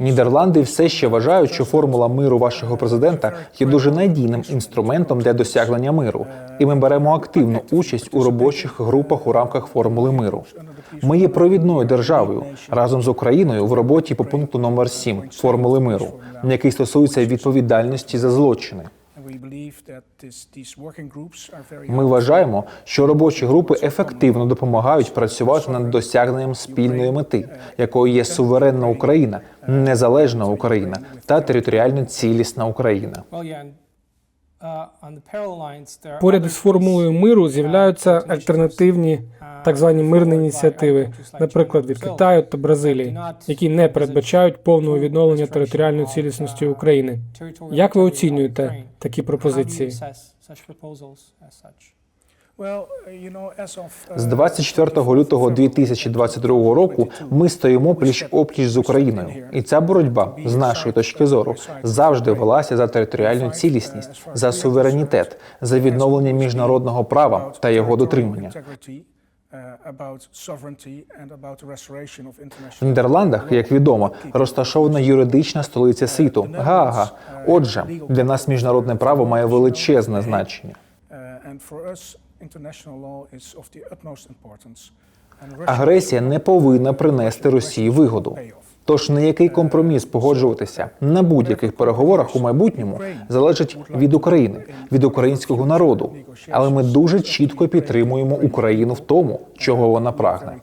Нідерланди все ще вважають, що формула миру вашого президента є дуже надійним інструментом для досягнення миру, і ми беремо активну участь у робочих групах у рамках формули миру. Ми є провідною державою разом з Україною в роботі по пункту номер 7 формули миру, який стосується відповідальності за злочини. Ми вважаємо, що робочі групи ефективно допомагають працювати над досягненням спільної мети, якою є суверенна Україна, незалежна Україна та територіально цілісна Україна. Поряд із формулою миру з'являються альтернативні так звані мирні ініціативи, наприклад, від Китаю та Бразилії, які не передбачають повного відновлення територіальної цілісності України. Як ви оцінюєте такі пропозиції? З 24 лютого 2022 року ми стоїмо пліч опліч з Україною, і ця боротьба з нашої точки зору завжди велася за територіальну цілісність, за суверенітет, за відновлення міжнародного права та його дотримання. В Нідерландах, як відомо, розташована юридична столиця світу Гаага. Отже, для нас міжнародне право має величезне значення. Агресія не повинна принести Росії вигоду. Тож ніякий компроміс погоджуватися на будь-яких переговорах у майбутньому залежить від України, від українського народу. Але ми дуже чітко підтримуємо Україну в тому, чого вона прагне.